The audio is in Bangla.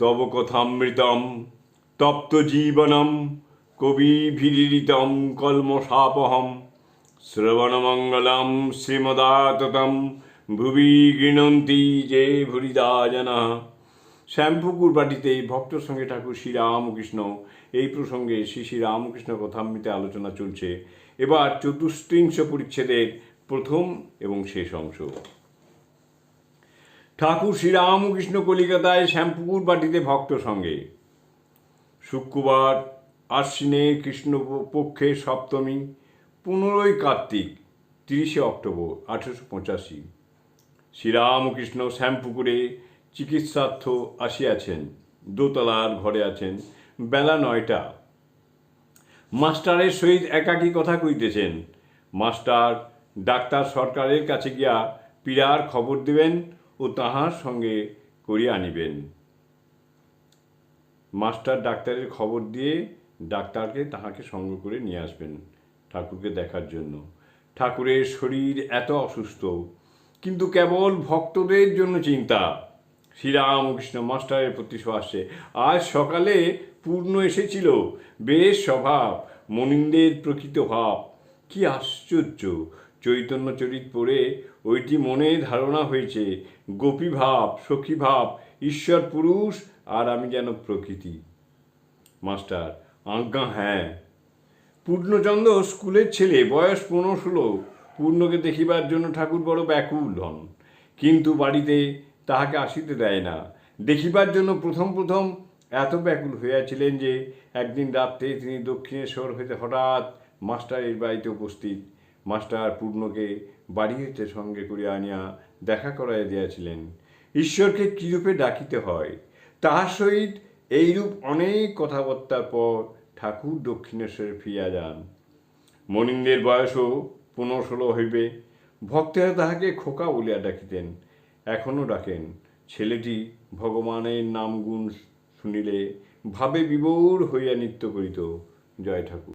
তব কথামৃতম, তপ্ত জীবনম কবি ভিরিতম কলমশাপহম। শ্রবণমঙ্গলম শ্রীমদাততম, ভুবি গৃণন্তি যে ভুরিদা জানা শ্যামপুকুর বাটিতে ভক্তর সঙ্গে ঠাকুর শ্রীরামকৃষ্ণ এই প্রসঙ্গে শ্রী শ্রী রামকৃষ্ণ কথামৃতে আলোচনা চলছে। এবার চতুস্ত্রিংশ পরিচ্ছেদের প্রথম এবং শেষ অংশ। ঠাকুর শ্রীরামকৃষ্ণ কলিকাতায় শ্যামপুকুর বাটিতে ভক্ত সঙ্গে। শুক্রবার আশ্বিনে কৃষ্ণ পক্ষের সপ্তমী, পনেরোই কার্তিক, তিরিশে অক্টোবর, আঠেরোশো পঁচাশি। শ্রীরামকৃষ্ণ শ্যামপুকুরে চিকিৎসার্থ আসিয়াছেন, দোতলার ঘরে আছেন, বেলা নয়টা। মাস্টারের সহিত একাকী কথা কইতেছেন। মাস্টার ডাক্তার সরকারের কাছে গিয়া পীড়ার খবর দিবেন তাহার সঙ্গে করিয়া আনিবেন। মাস্টার ডাক্তারের খবর দিয়ে ডাক্তারকে তাহাকে সঙ্গ করে নিয়ে আসবেন ঠাকুরকে দেখার জন্য। ঠাকুরের শরীর এত অসুস্থ, কিন্তু কেবল ভক্তদের জন্য চিন্তা। শ্রীরামকৃষ্ণ মাস্টারের প্রতি আসছে আজ সকালে পূর্ণ এসেছিল, বেশ স্বভাব, মনিন্দের প্রকৃত ভাব। কি আশ্চর্য চৈতন্য চরিত পড়ে ওইটি মনে ধারণা হয়েছে, গোপী ভাব, সখী ভাব, ঈশ্বর পুরুষ আর আমি যেন প্রকৃতি। মাস্টার, আজ্ঞা হ্যাঁ। পূর্ণচন্দ্র স্কুলের ছেলে, বয়স পনেরো ষোলো, পূর্ণকে দেখিবার জন্য ঠাকুর বড় ব্যাকুল হন। কিন্তু বাড়িতে তাহাকে আসিতে দেয় না। দেখিবার জন্য প্রথম প্রথম এত ব্যাকুল হইয়াছিলেন যে একদিন রাত্রে তিনি দক্ষিণেশ্বর হইতে হঠাৎ মাস্টারের বাড়িতে উপস্থিত মাস্টার পূর্ণকে বাড়ি হইতে সঙ্গে করিয়া আনিয়া দেখা করাইয়া দিয়াছিলেন। ঈশ্বরকে কিরূপে ডাকিতে হয়? তাহার সহিত এইরূপ অনেক কথাবার্তার পর ঠাকুর দক্ষিণেশ্বরে ফিরিয়া যান। মনিন্দের বয়সও পনেরো ষোলো হইবে। ভক্তেরা তাহাকে খোকা বলিয়া ডাকিতেন। এখনও ডাকেন। ছেলেটি ভগবানের নাম গুণ শুনিলে ভাবে বিভোর হইয়া নৃত্য করিত। জয় ঠাকুর।